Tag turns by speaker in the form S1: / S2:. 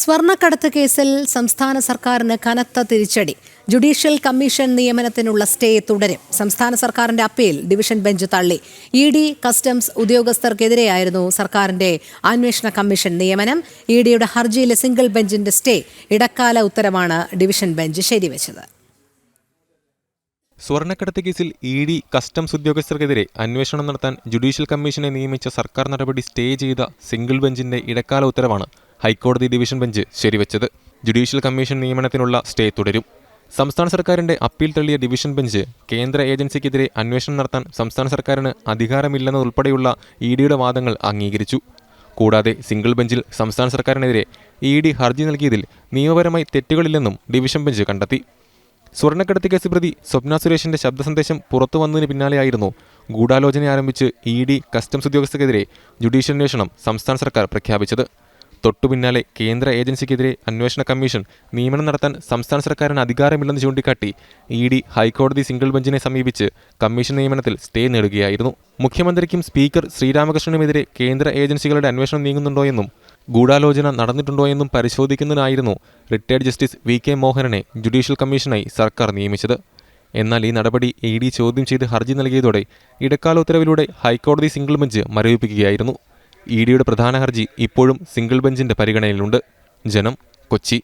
S1: സ്വർണക്കടത്ത് കേസിൽ സംസ്ഥാന സർക്കാരിന് കനത്ത തിരിച്ചടി. ജുഡീഷ്യൽ കമ്മീഷൻ നിയമനത്തിനുള്ള സ്റ്റേ തുടരും. സംസ്ഥാന സർക്കാരിന്റെ അപ്പീൽ ഡിവിഷൻ ബെഞ്ച് തള്ളി. ഇ ഡി കസ്റ്റംസ് ഉദ്യോഗസ്ഥർക്കെതിരെയായിരുന്നു സർക്കാരിന്റെ അന്വേഷണ കമ്മീഷൻ നിയമനം. ഇ ഡിയുടെ ഹർജിയിലെ സിംഗിൾ ബെഞ്ചിന്റെ സ്റ്റേ ഇടക്കാല ഉത്തരവാണ് ഡിവിഷൻ ബെഞ്ച് ശരിവച്ചത്.
S2: സ്വർണക്കടത്ത് കേസിൽ ഇ ഡി കസ്റ്റംസ് ഉദ്യോഗസ്ഥർക്കെതിരെ അന്വേഷണം നടത്താൻ ജുഡീഷ്യൽ കമ്മീഷനെ നിയമിച്ച സർക്കാർ നടപടി സ്റ്റേ ചെയ്ത സിംഗിൾ ബെഞ്ചിന്റെ ഇടക്കാല ഉത്തരവാണ് ഹൈക്കോടതി ഡിവിഷൻ ബെഞ്ച് ശരിവച്ചത്. ജുഡീഷ്യൽ കമ്മീഷൻ നിയമനത്തിനുള്ള സ്റ്റേ തുടരും. സംസ്ഥാന സർക്കാരിന്റെ അപ്പീൽ തള്ളിയ ഡിവിഷൻ ബെഞ്ച് കേന്ദ്ര ഏജൻസിക്കെതിരെ അന്വേഷണം നടത്താൻ സംസ്ഥാന സർക്കാരിന് അധികാരമില്ലെന്നതുൾപ്പെടെയുള്ള ഇ ഡിയുടെ വാദങ്ങൾ അംഗീകരിച്ചു. കൂടാതെ സിംഗിൾ ബെഞ്ചിൽ സംസ്ഥാന സർക്കാരിനെതിരെ ഇ ഡി ഹർജി നൽകിയതിൽ നിയമപരമായി തെറ്റുകളില്ലെന്നും ഡിവിഷൻ ബെഞ്ച് കണ്ടെത്തി. സ്വർണക്കടത്ത് കേസ് പ്രതി സ്വപ്ന സുരേഷിന്റെ ശബ്ദ സന്ദേശം പുറത്തു വന്നതിന് പിന്നാലെയായിരുന്നു ഗൂഢാലോചന ആരംഭിച്ച് ഇ ഡി കസ്റ്റംസ് ഉദ്യോഗസ്ഥർക്കെതിരെ ജുഡീഷ്യൽ അന്വേഷണം സംസ്ഥാന സർക്കാർ പ്രഖ്യാപിച്ചത്. തൊട്ടു പിന്നാലെ കേന്ദ്ര ഏജൻസിക്കെതിരെ അന്വേഷണ കമ്മീഷൻ നിയമനം നടത്താൻ സംസ്ഥാന സർക്കാരിന് അധികാരമില്ലെന്ന് ചൂണ്ടിക്കാട്ടി ഇ ഡി ഹൈക്കോടതി സിംഗിൾ ബെഞ്ചിനെ സമീപിച്ച് കമ്മീഷൻ നിയമനത്തിൽ സ്റ്റേ നേടുകയായിരുന്നു. മുഖ്യമന്ത്രിക്കും സ്പീക്കർ ശ്രീരാമകൃഷ്ണനുമെതിരെ കേന്ദ്ര ഏജൻസികളുടെ അന്വേഷണം നീങ്ങുന്നുണ്ടോയെന്നും ഗൂഢാലോചന നടന്നിട്ടുണ്ടോയെന്നും പരിശോധിക്കുന്നതിനായിരുന്നു റിട്ടയർഡ് ജസ്റ്റിസ് വി കെ മോഹനനെ ജുഡീഷ്യൽ കമ്മീഷനായി സർക്കാർ നിയമിച്ചത്. എന്നാൽ ഈ നടപടി ഇ ഡി ചോദ്യം ചെയ്ത് ഹർജി നൽകിയതോടെ ഇടക്കാല ഉത്തരവിലൂടെ ഹൈക്കോടതി സിംഗിൾ ബെഞ്ച് മരവിപ്പിക്കുകയായിരുന്നു. ഇ ഡിയുടെ പ്രധാന ഹർജി ഇപ്പോഴും സിംഗിൾ ബെഞ്ചിന്റെ പരിഗണനയിലുണ്ട്. ജനം കൊച്ചി.